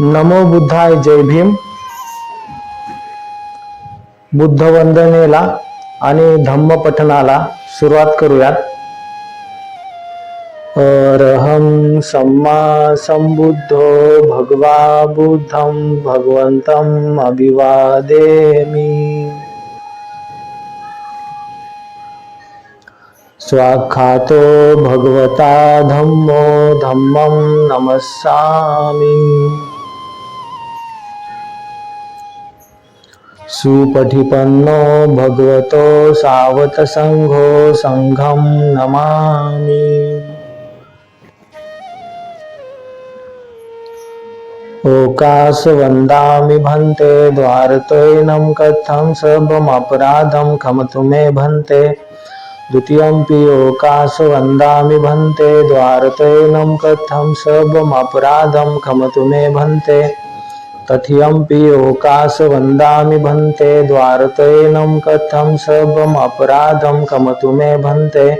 नमो बुद्धाय जय भीम. बुद्ध वंदनेला आणि धम्म पठनाला सुरुवात करूयात. अरहम सम्मा संबुद्धो भगवा बुद्धं अभिवादे मी स्वाखातो भगवता धम्मो धम्मं नमस्सामी. सुपठिपन्नो भगवतो सावतसङ्घो सङ्घं नमामि। ओकास वन्दामि भन्ते द्वारतोयनं कथं सर्वमपराधं खमतु मे भन्ते। द्वितीयम्पि ओकास वन्दामि भन्ते द्वारतोयनं कथं सर्वमपराधं खमतु मे भन्ते तथियम्पि ओकास वन्दामि भन्ते द्वारतोयनं कथं सर्वमपराधं कमतु मे भन्ते।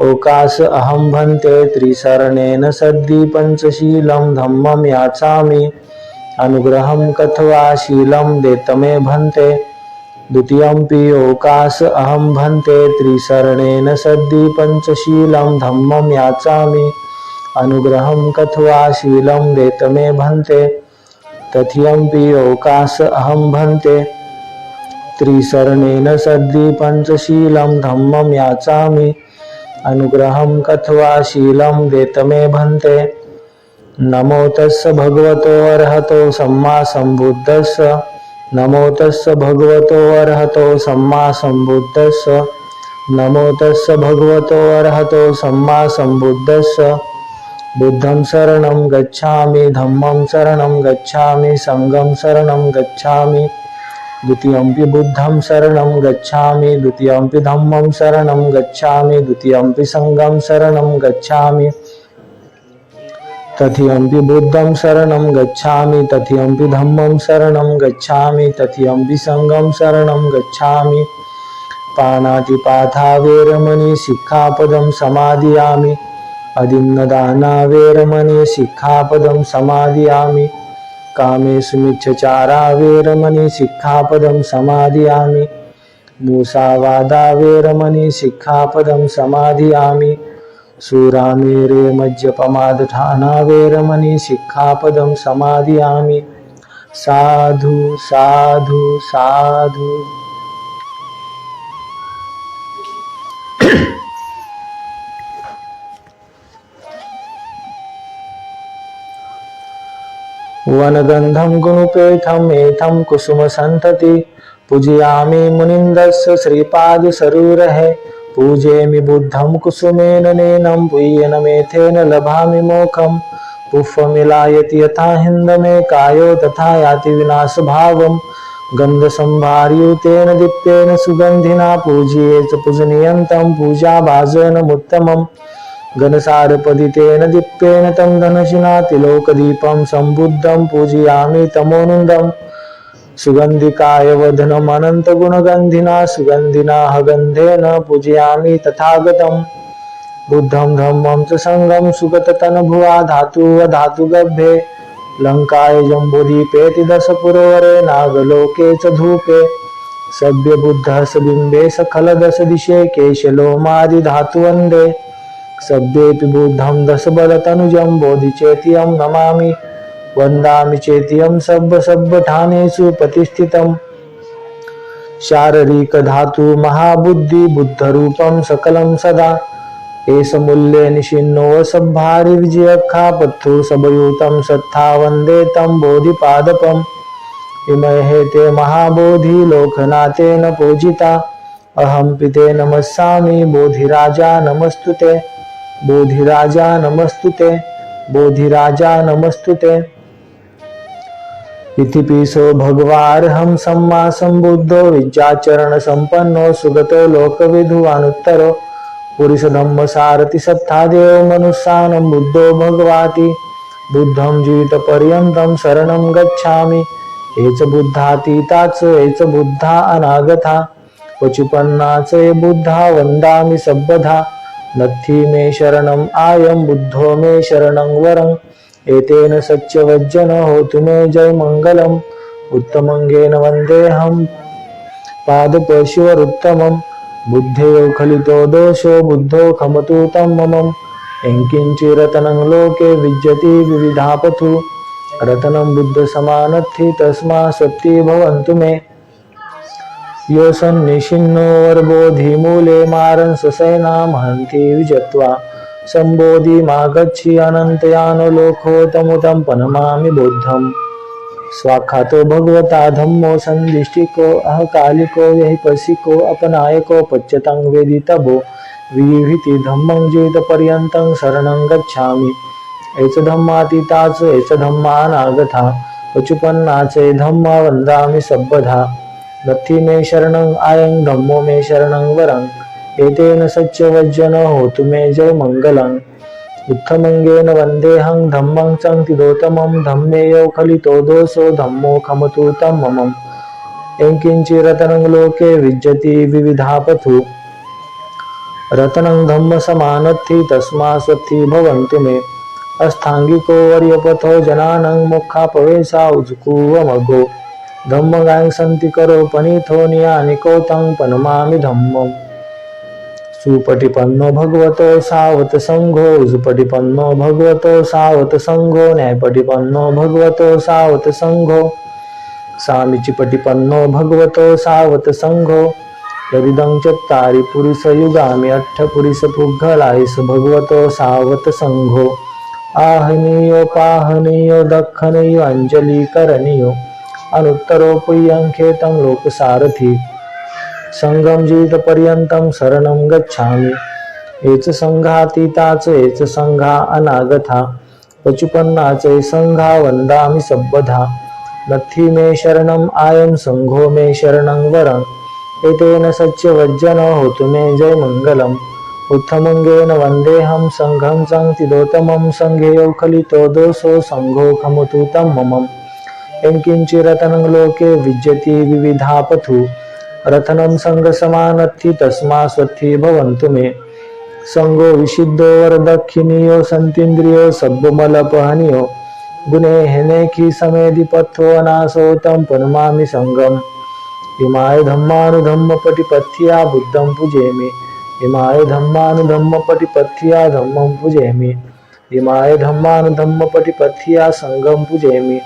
ओकास अहं भन्ते त्रिशरणेन सद्धि पञ्चशीलं धम्मं याचामि। अनुग्रहं कथवा शीलं देतमे भन्ते। द्वितीयम्पि ओकास अहं भन्ते त्रिशरणेन सद्धि पञ्चशीलं धम्मं याचामि। अनुग्रहं कथवा शीलं देतमे भन्ते। तथियम्पि ओकास अहं भन्ते। त्रिशरणेन सद्दी पञ्चशीलं धम्मं याचामि। अनुग्रहं कथवा शीलं वेतमे भन्ते। नमो तस्य भगवतो अर्हतो सम्मा सम्बुद्धस्य नमो तस्य भगवतो अर्हतो सम्मा सम्बुद्धस्य नमो तस्य भगवतो अर्हतो सम्मा सम्बुद्धस्य बुद्धं शरणं गच्छामि धम्मं शरणं गच्छामि सङ्गं शरणं गच्छामि। द्वितीयम्पि बुद्धं शरणं गच्छामि द्वितीयम्पि धम्मं शरणं गच्छामि द्वितीयम्पि सङ्गं शरणं गच्छामि। तथियमपि बुद्धं शरणं गच्छामि तथियमपि धम्मं शरणं गच्छामि तथियमपि सङ्गं शरणं गच्छामि। पाणातिपाथा वेरमणि सिक्खापदं अदिन्नदाना वेरमणि सिक्खापदं समाधियामि। कामेषु मिच्छचारा वेरमणि सिक्खापदं समादियामि मूसावादा वेरमणि सिक्खापदं समादियामि सुरामेरे मज्जपमादठाना साधु साधु साधु। वनगन्धं गुणुपेठम् एथं कुसुमसन्तति। पूजयामि मुनिन्दस्य श्रीपादसरूरहे। पूजयामि बुद्धं कुसुमेन नेनं पूयनमेथेन लभामि मोखं। पुष्पमिलायति यथा हिन्दमेकायो तथा याति विनाशभावं। गन्धसम्भार्युतेन दीप्तेन सुगन्धिना। पूजये च पूजनीयन्तं पूजाभाजनमुत्तमम् घनसारपदितेन दीप्तेन तं धनशिनातिलोकदीपं सम्बुद्धं पूजयामि तमोनुन्दम्। सुगन्धिकाय वदनमनन्तगुणगन्धिना सुगन्धिना हगन्धेन पूजयामि तथागतं बुद्धं धम्मं च सङ्गं सुगततनभुवा धातुवधातुगर्भे लङ्काय जम्बुदीपेति दशपुरोवरे नागलोके च धूपे। सभ्यबुद्धः स बिम्बे सखलदश दिशे केशलोमादिधातुवन्दे। सभ्येऽपि बुद्धं दशबलतनुजं बोधिचेतियं नमामि वन्दामि चेतियं सब्बसब्बठानेषु प्रतिष्ठितम् शारीरिकधातु महाबुद्धि बुद्धरूपं सकलं सदा। एष मूल्ये निशिन्नो सब्भारि सबयूतं सत्था वन्दे तं बोधिपादपम् इमहे ते महाबोधि लोकनाथेन पूजिता। अहं पिते नमस्सामि बोधिराजा नमस्तु नमस्तुते बोधिराजा नमस्तुते बोधिराजा नमस्तुते। इति पिसो भगवार्हं सम्मा सम्बुद्धो विद्याचरणसम्पन्नो सुगतो लोकविधुवानुत्तरो। पुरुषधम्मसारथि सत्तादेव मनुष्यानं बुद्धो भगवाति। बुद्धं जीवितपर्यन्तं शरणं गच्छामि। हे च बुद्धातीता च हे च बुद्धा अनागता पचुपन्ना च ये बुद्धा वन्दामि सर्वधा नत्थि मे शरणम् आयं बुद्धो मे शरणं वरं। एतेन सच्चवज्जन होतु मे जय मङ्गलम् उत्तमङ्गेन वन्देऽहं पादपशिवरुत्तमं बुद्धेयो खलितो दोषो बुद्धो खमतु तं ममम् यङ्किञ्चिरतनं लोके विद्यति विविधापथु। रतनं बुद्धसमानत्थि तस्मा सत्ति भवन्तु मे। यो सन्निशिन्नो वर्बोधिमूले मारन् ससैना महन्ति विजत्वा। सम्बोधिमागच्छि अनन्तयानुलोकोतमुतं गच्छि पनमामि बुद्धम्। स्वाखातो भगवता धम्मो सन्दिष्टिको अहकालिको व्यहिपसिको अपनायको पच्यतं वेदितभो विहिति धम्मं जीवितपर्यन्तं शरणं गच्छामि। एच धम्मातीताच एच धम्मानागथा। उचुपन्नाचे धम्मा वन्दामि सब्बधा। नथी मे शरणं आयं धम्मो मे शरणं वरं। एतेन सच्चवज्जन होतु मे जय मङ्गलम् उत्थमङ्गेन वन्देऽहं धम्मं सङ्तिदोत्तमं धम्मेयो खलितो दोषो धम्मो खमतु तं ममम् यङ्किञ्चिरतनं लोके विद्यति विविधापथु। रतनं धम्मसमानत्थि तस्मा सत्थि भवन्तु मे। अस्थाङ्गिको वर्यपथो जनानं मुखापवेशा उजुकुवमघो। धम्मगां सन्ति करो पनीथोनिया नियानिको पनमामि धम्मम। सुपटिपन्नो भगवतो सावत संघो सुपटिपन्नो भगवतो सावत संघो न्यायपटिपन्नो भगवतो सावत संघो। सामिचिपटिपन्नो भगवतो सावत संघो। यदिदं चत्तारि पुरुषयुगामि अट्ठपुरुषपुग्घलायिष भगवतो सावत संघो। आहनीयो पाहनीयो दख्खनीयो अञ्जलीकरणीयो अनुत्तरो पुय्यङ्खेतं लोकसारथी। संगम पर्यंतम शरणं गच्छामि। एच संघातीताच एच संघा अनागथा। पचुपन्नाचे संघा वंदामि सब्बधा। नथी मे शरणम आयम संघो मे शरणं वरं। एतेन सच्चवज्जन होतु मे जय मङ्गलम् उत्थमङ्गेन वन्देऽहं सङ्घं सङ्क्तिदोतमं सङ्घेयो खलितो दोषो सङ्घो खमुतु तं ममम्। यङ्किञ्चिरतनं लोके विद्यति विविधापथु। रथनं सङ्गसमानत्थि तस्मा स्वत्थि भवन्तु मे। सङ्गो विशुद्धो वरदक्षिणीयो सन्तीन्द्रियो सब्बमलपहनियो। गुणे हेनेखि समेधिपथो अनासो तं पनमामि सङ्गम्। इमाय धम्मानुधम्मपटिपथ्या बुद्धं पूजेमि इमाय धम्मानुधम्मपटिपथ्या धम्मं पूजेमि इमाय धम्मानुधम्मपटिपथ्या सङ्गं पूजेमि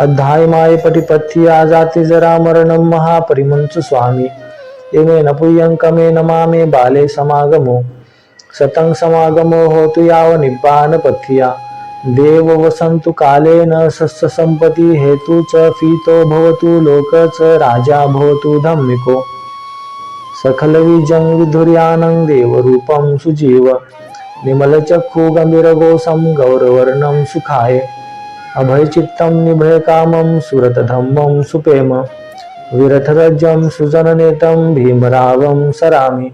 अध्यायमाय पटिपथ्या जाति जरा मरणं महापरिमंच स्वामी। इमेन पुय्यङ्कमे नमामे बाले समागमो। सतंग समागमो होतु याव निब्बानपथ्या देव वसन्तु कालेन सस्य सम्पत्ति हेतु च फीतो भवतु लोक च राजा भवतु धम्मिको। सकलविजं विधुर्यानं देवरूपं सुजीव। निमलचक्षुगम्भीरगोसं गौरवर्णं सुखाय। अभयचित्तं निभयकामं सुरतधम्मं सुपेम। विरथरज्जं सुजननेतं भीमरावं सरामि।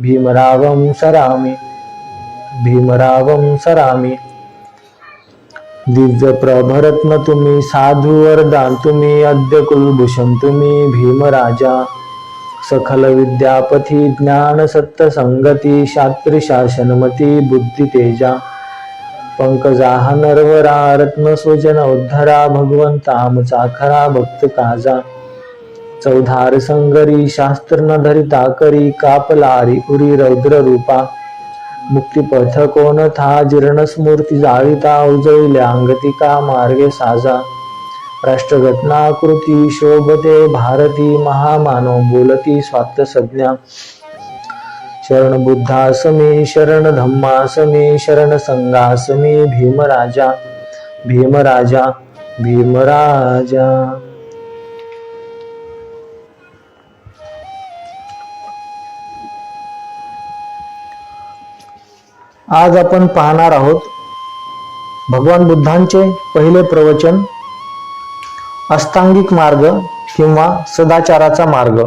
भीमरावं सरामि। भीमरावं सरामि। दिव्यप्रभरत्न तुम्ही साधू वरदान तुम्ही अद्य कुलभूषण तुम्ही भीमराजा। सखल विद्यापथी ज्ञान सत्य संगती शास्त्री शासनमती बुद्धी तेजा पंकजाह नरवरा रत्न सुजन उद्धरा भगवंता आमचा खरा भक्त काजा चौधार संगरी शास्त्र न धरिता करी कापलारी उरी रौद्र रूपा मुक्तिपथ कोण था जीर्ण स्मूर्ती जाळीता उजळल्या अंगतिका मार्गे साजा। राष्ट्रघटनाकृती शोभते भारती महामानव बोलती स्वात्तसज्ञा शरण बुद्धासमी शरण धम्मासमी शरण संघासमी भीमराजा भीमराजा भीमराजा। आज आपण पाहणार आहोत भगवान बुद्धांचे पहिले प्रवचन अष्टांगिक मार्ग किंवा सदाचाराचा मार्ग.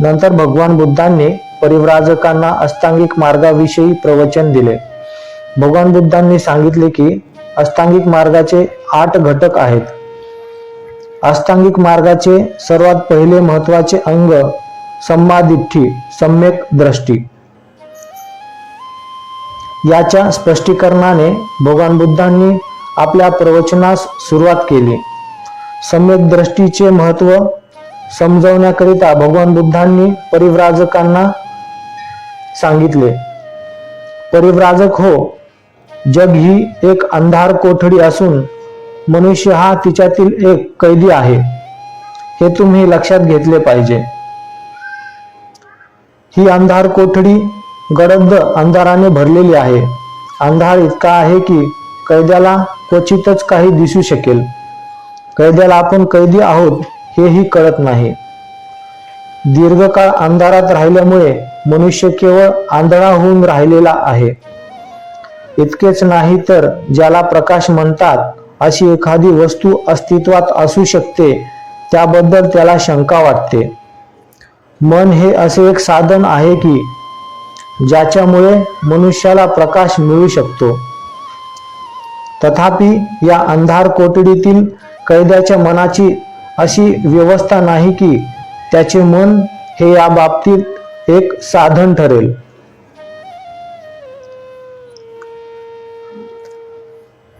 नंतर भगवान बुद्धांनी परिव्राजकांना अष्टांगिक मार्गाविषयी प्रवचन दिले. भगवान बुद्धांनी सांगितले की अष्टांगिक मार्गाचे आठ घटक आहेत. अष्टांगिक मार्गाचे सर्वात पहिले महत्त्वाचे अंग सम्मादिठ्ठी सम्यक दृष्टी. याच्या स्पष्टीकरणाने भगवान बुद्धांनी आपल्या प्रवचनास सुरुवात केली. सम्यक दृष्टीचे महत्त्व समजवण्याकरिता भगवान बुद्धांनी परिव्राजकांना सांगितले. परिव्राजक हो जग ही एक अंधार कोठडी असून मनुष्य हा तिच्यातील एक कैदी आहे. हे तुम्ही लक्षात घेतले पाहिजे. ही अंधार कोठडी गडद अंधाराने भरलेली आहे. अंधार इतका आहे की कैद्याला क्वचितच काही दिसू शकेल. कैद्याला आपण कैदी आहोत हेही कळत नाही. दीर्घकाळ अंधारात राहिल्यामुळे मनुष्य केवळ आंधळा होऊन राहिलेला आहे. इतकेच नाही तर ज्याला प्रकाश म्हणतात अशी एखादी वस्तू अस्तित्वात असू शकते त्याबद्दल त्याला शंका वाटते. मन हे असे एक साधन आहे की ज्याच्यामुळे मनुष्याला प्रकाश मिळू शकतो. तथापि या अंधार कोठडीतील कैद्याच्या मनाची अशी व्यवस्था नाही की त्याचे मन हे या बाबतीत एक साधन ठरेल.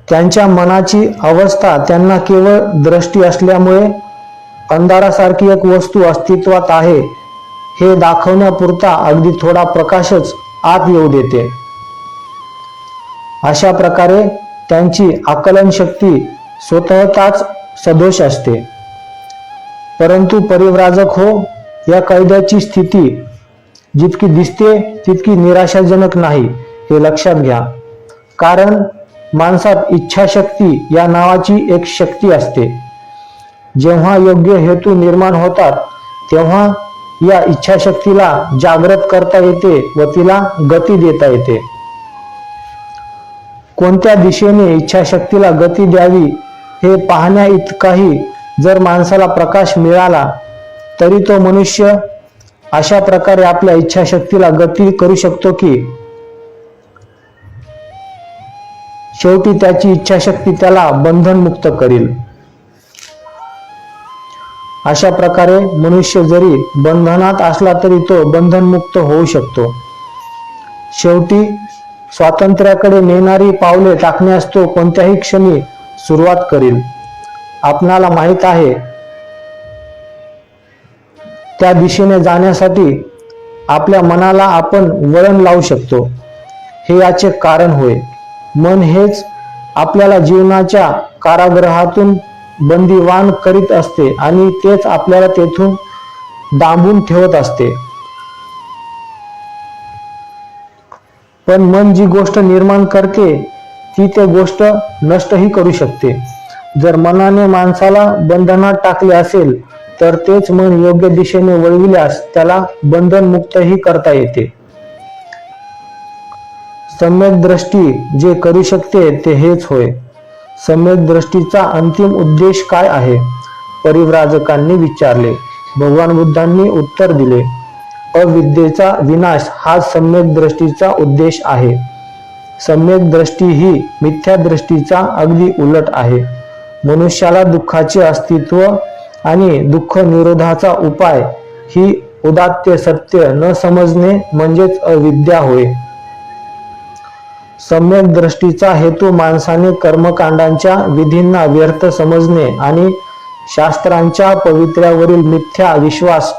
त्यांच्या मनाची अवस्था त्यांना केवळ दृष्टी असल्यामुळे अंधारासारखी एक वस्तू अस्तित्वात आहे हे दाखवण्यापुरता अगदी थोडा प्रकाशच आत येऊ देते. अशा प्रकारे त्यांची आकलन शक्ती स्वतःच सदोष असते. परंतु परिव्राजक हो या कैद्याची स्थिती जितकी दिसते तितकी निराशाजनक नाही हे लक्षात घ्या. कारण माणसात इच्छाशक्ती या नावाची एक शक्ती असते. जेव्हा योग्य हेतू निर्माण होतात तेव्हा या इच्छाशक्तीला जागृत करता येते व तिला गती देता येते. कोणत्या दिशेने इच्छाशक्तीला गती द्यावी हे पाहण्या इतकाही जर माणसाला प्रकाश मिळाला तरी तो मनुष्य अशा प्रकारे आपल्या इच्छाशक्तीला गती करू शकतो की शेवटी त्याची इच्छाशक्ती त्याला बंधनमुक्त करील. अशा प्रकारे मनुष्य जरी बंधनात असला तरी तो बंधनमुक्त होऊ शकतो. शेवटी स्वातंत्र्याकडे नेणारी पावले टाकण्यास तो कोणत्याही क्षणी सुरुवात करील. आपणाला माहीत आहे. त्या दिशेने जाण्यासाठी आपल्या मनाला आपण वळण लावू शकतो. हे याचे कारण होय. मन हेच आपल्याला जीवनाच्या कारागृहातून बंदीवान करीत असते आणि तेच आपल्याला तेथून दांबून ठेवत असते. पण मन जी गोष्ट निर्माण करते ती ते गोष्ट नष्टही करू शकते. जर मनाने माणसाला बंधनात टाकले असेल तर तेच मन योग्य दिशेने वळविल्यास त्याला बंधन मुक्तही करता येते. सम्यक दृष्टी जे करू शकते ते हेच होय. सम्यक दृष्टीचा अंतिम उद्देश काय आहे? परिव्राजकांनी विचारले. भगवान बुद्धांनी उत्तर दिले. अविद्येचा विनाश हा सम्यक दृष्टीचा उद्देश आहे. सम्यक दृष्टी ही मिथ्या दृष्टीचा अगदी उलट आहे. मनुष्याला दुःखाचे अस्तित्व आणि दुःख निरोधाचा उपाय ही उदात्य सत्य न समजणे म्हणजेच अविद्या होय. सम्यक दृष्टीचा हेतू माणसाने कर्मकांडांच्या विधींना व्यर्थ समजणे आणि शास्त्रांच्या पवित्र्यावरील मिथ्या विश्वास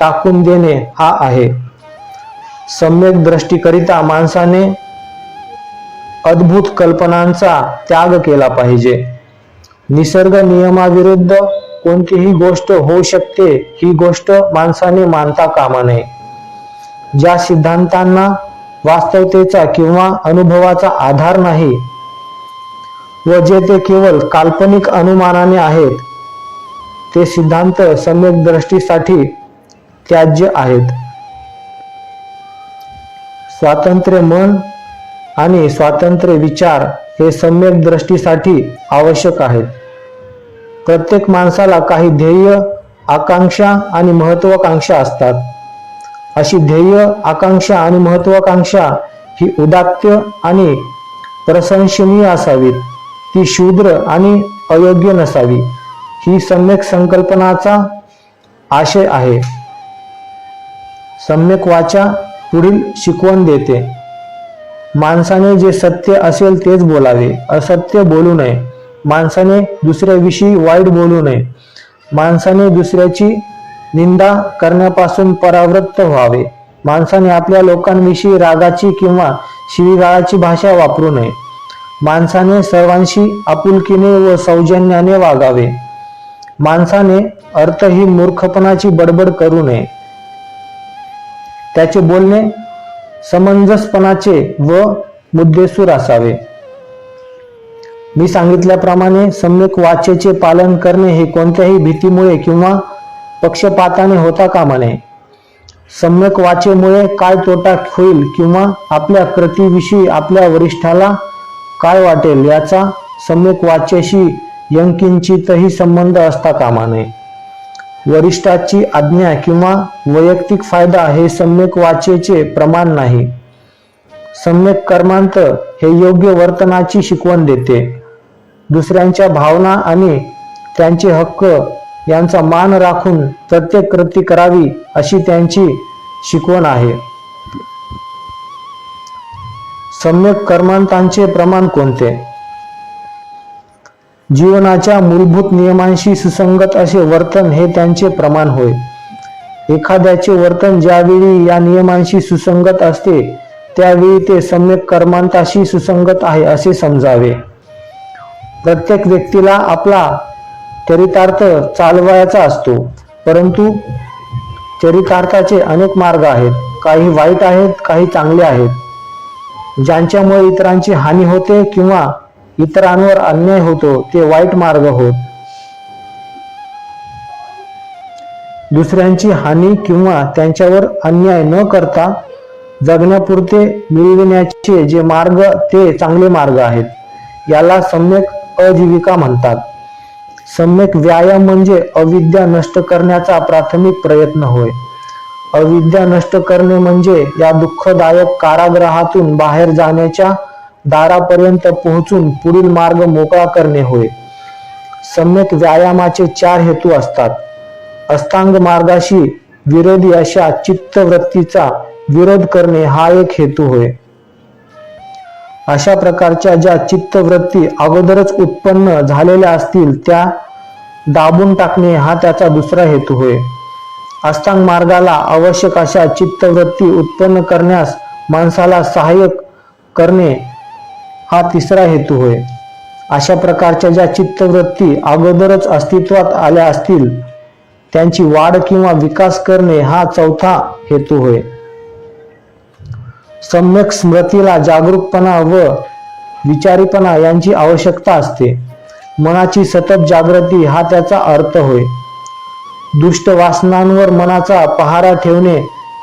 टाकून देणे हा आहे. सम्यक दृष्टीकरिता माणसाने अद्भुत कल्पनांचा त्याग केला पाहिजे. निसर्ग नियमाविरुद्ध कोणतीही गोष्ट होऊ शकते ही गोष्ट माणसाने मानता कामा नये. ज्या सिद्धांतांना वास्तवतेचा किंवा अनुभवाचा आधार नाही व जे ते केवळ काल्पनिक अनुमानाने आहेत ते सिद्धांत सम्यक दृष्टीसाठी त्याज्य आहेत. स्वातंत्र्य मन आणि स्वातंत्र्य विचार हे सम्यक दृष्टीसाठी आवश्यक आहेत. प्रत्येक माणसाला काही ध्येय आकांक्षा आणि महत्वाकांक्षा असतात. अशी ध्येय आकांक्षा आणि महत्वाकांक्षा ही उदात्त आणि प्रशंसनीय असावीत. ती शूद्र आणि अयोग्य नसावी. ही सम्यक संकल्पनाचा आशय आहे. सम्यक वाचा पुढील शिकवण देते. माणसाने जे सत्य असेल तेच बोलावे. असत्य बोलू नये. माणसाने दुसऱ्याविषयी वाईट बोलू नये. माणसाने दुसऱ्याची निंदा करण्यापासून परावृत्त व्हावे. माणसाने आपल्या लोकांविषयी रागाची किंवा शिवीगाळाची भाषा वापरू नये. माणसाने सर्वांशी आपुलकीने व सौजन्याने वागावे. माणसाने अर्थहीन मूर्खपणाची बडबड करू नये. त्याचे बोलणे समंजसपणाचे व मुद्देसूर असावे. मी सांगितल्याप्रमाणे सम्यक वाचेचे पालन करणे हे कोणत्याही भीतीमुळे किंवा पक्षपाताने होता कामा नये. सम्यक वाचेमुळे काय तोटा होईल किंवा आपल्या कृतीविषयी आपल्या वरिष्ठाला काय वाटेल याचा सम्यक वाचेशी यंकिंचितही संबंध असता कामा नये. वरिष्ठाची आज्ञा किंवा वैयक्तिक फायदा हे सम्यक वाचेचे प्रमाण नाही. सम्यक कर्मांत हे योग्य वर्तनाची शिकवण देते. दुसऱ्यांच्या भावना आणि त्यांचे हक्क यांचा मान राखून प्रत्येक कृती करावी अशी त्यांची शिकवण आहे. सम्यक कर्मांतांचे प्रमाण कोणते? जीवनाच्या मूलभूत नियमांशी सुसंगत असे वर्तन हे त्यांचे प्रमाण होय. एखाद्याचे वर्तन ज्यावेळी या नियमांशी सुसंगत असते त्यावेळी ते सम्यक कर्मांताशी सुसंगत आहे असे समजावे. प्रत्येक व्यक्तीला आपला चरितार्थ चालवायचा असतो. परंतु चरितार्थाचे अनेक मार्ग आहेत. काही वाईट आहेत काही चांगले आहेत. ज्यांच्यामुळे इतरांची हानी होते किंवा इतरांवर अन्याय होतो ते वाईट मार्ग होत. दुसऱ्यांची हानी किंवा त्यांच्यावर अन्याय न करता जगण्यापुरते मिळविण्याचे जे मार्ग ते चांगले मार्ग आहेत. याला सम्यक अजीविका म्हणतात. सम्यक व्यायाम म्हणजे अविद्या नष्ट करण्याचा प्राथमिक प्रयत्न होय. अविद्या नष्ट करणे म्हणजे या दुःखदायक कारागृहातून बाहेर जाण्याच्या दारापर्यंत पोहोचून पुढील मार्ग मोकळा करणे होय. सम्यक व्यायामाचे चार हेतू असतात. अष्टांग मार्गाशी विरोधी अशा चित्तवृत्तीचा विरोध करणे हा एक हेतू होय. अशा प्रकारच्या ज्या चित्तवृत्ती अगोदरच उत्पन्न झालेल्या असतील त्या दाबून टाकणे हा त्याचा दुसरा हेतू होय. अष्टांग मार्गाला आवश्यक अशा चित्तवृत्ती उत्पन्न करण्यास माणसाला सहाय्यक करणे हा तिसरा हेतू होय. अशा प्रकारच्या ज्या चित्तवृत्ती अगोदरच अस्तित्वात आल्या असतील त्यांची वाढ किंवा विकास करणे हा चौथा हेतू होय. सम्यक स्मृतीला जागरूकपणा व विचारीपणा यांची आवश्यकता असते. मनाची सतत जागृती हा त्याचा अर्थ होय. दुष्ट वासनांवर मनाचा पहारा ठेवणे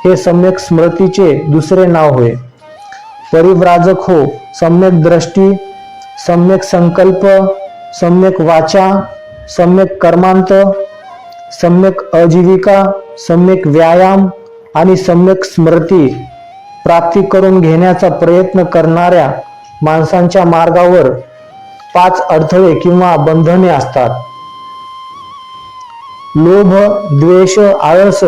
हे सम्यक स्मृतीचे दुसरे नाव होय. परिव्राजक हो सम्यक दृष्टी सम्यक संकल्प सम्यक वाचा सम्यक कर्मांत सम्यक अजीविका सम्यक व्यायाम आणि सम्यक स्मृती प्राप्ती करून घेण्याचा प्रयत्न करणाऱ्या माणसांच्या मार्गावर पाच अडथळे किंवा बंधने असतात. लोभ द्वेष आळस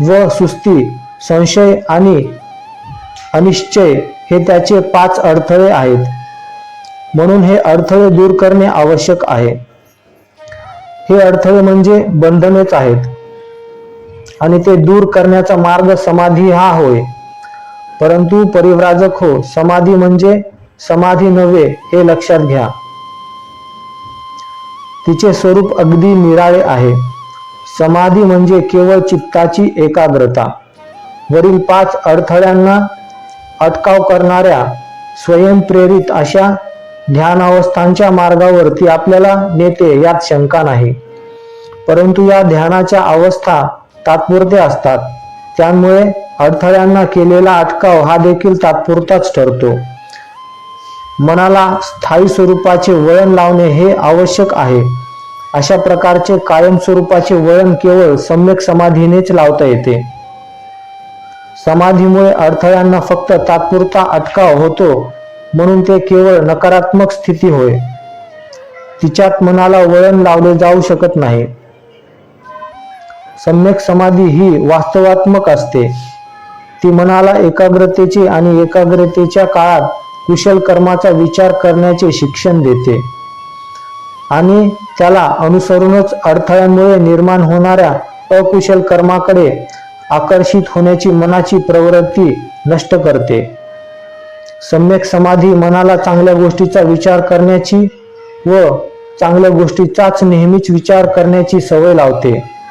व सुस्ती संशय आणि अनिश्चय हे त्याचे पाच अडथळे आहेत. म्हणून हे अडथळे दूर करणे आवश्यक आहे. हे अडथळे म्हणजे बंधनेच आहेत. आणि ते दूर करण्याचा मार्ग समाधी हा होय. परंतु परिव्राजक हो समाधी म्हणजे समाधी नव्हे हे लक्षात घ्या. तिचे स्वरूप अगदी निराळे आहे. समाधी म्हणजे केवळ चित्ताची एकाग्रता. वरील पाच अडथळ्यांना अटकाव करणाऱ्या स्वयंप्रेरित अशा ध्यानावस्थांच्या मार्गावर ती आपल्याला नेते यात शंका नाही. परंतु या ध्यानाच्या अवस्था तात्पुरत्या असतात. त्यामुळे अडथळ्यांना केलेला अटकाव हा देखील तात्पुरताच ठरतो. मनाला स्थायी स्वरूपाचे वळण लावणे हे आवश्यक आहे. अशा प्रकारचे कायम स्वरूपाचे वळण केवळ सम्यक समाधीनेच लावता येते. समाधीमुळे अडथळ्यांना फक्त तात्पुरता अटकाव होतो म्हणून ते केवळ नकारात्मक स्थिती होय. तिच्यात मनाला वळण लावले जाऊ शकत नाही. सम्यक समाधी ही वास्तवात्मक असते. ती मनाला एकाग्रतेची आणि एकाग्रतेच्या काळात कुशल कर्माचा विचार करण्याचे शिक्षण देते. आणि त्याला अनुसरूनच अडथळ्यांमुळे निर्माण होणाऱ्या अकुशल कर्माकडे आकर्षित होण्याची मनाची प्रवृत्ती नष्ट करते. सम्यक समाधी मनाला चांगल्या गोष्टीचा विचार करण्याची व चांगल्या गोष्टीचाच नेहमीच विचार करण्याची सवय लावते.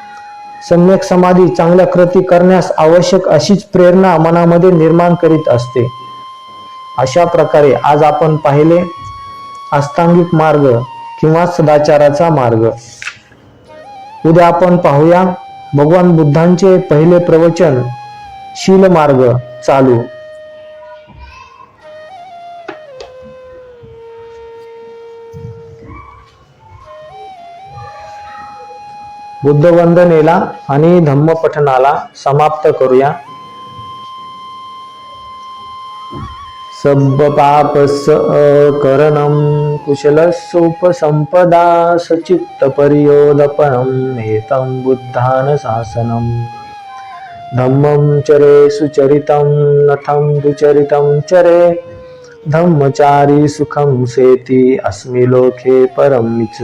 सम्यक समाधी चांगल्या कृती करण्यास आवश्यक अशीच प्रेरणा मनामध्ये निर्माण करीत असते. अशा प्रकारे आज आपण पाहिले अष्टांगिक मार्ग किंवा सदाचाराचा मार्ग. उद्या आपण पाहूया भगवान बुद्धांचे पहिले प्रवचन शील मार्ग चालू. बुद्ध वंदनेला आणि धम्म पठनाला समाप्त करूया. सब पापस अकरणम कुशलसोपसंपदा सचित्त परियोदपनम हेतं बुद्धान शासनम धम्मं चरे सुचरितं नथं दुचरितं चरे धम्मचारी सुखं सेति अस्मि लोके परं च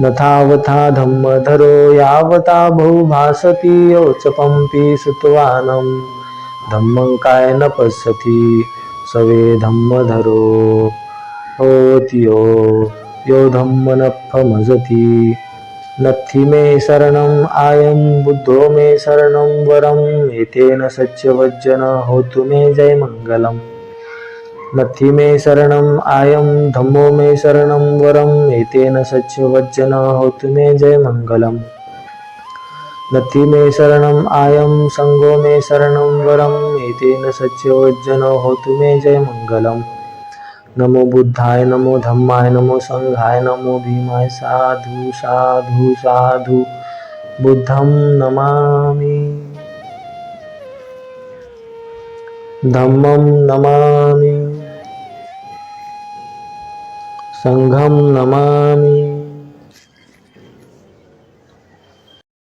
नथावथा धम्मधरो यावता बहुभासति योचपंपि सुतवानं। धम्मं काय न पश्यति सवे धम्मधरो। होतियो यो धम्मनफमजति नत्थि मे शरणम् आयं बुद्धो मे शरणं वरम् एतेन सच्यवज्जन होतु मे जय नत्थि मे शरणम् आयं धम्मो मे शरणं वरम् एतेन सच्यवज्जन होतु मे जय मङ्गलम् नत्थि मे शरणम् आयं सङ्गो मे शरणं वरम् एतेन सच्यवज्जन होतु मे जय मङ्गलम् नमो बुद्धाय नमो धम्माय नमो संघाय नमो भीमाय साधु साधु साधु बुद्धं नमामि। धम्मं नमामि सङ्घं नमामि।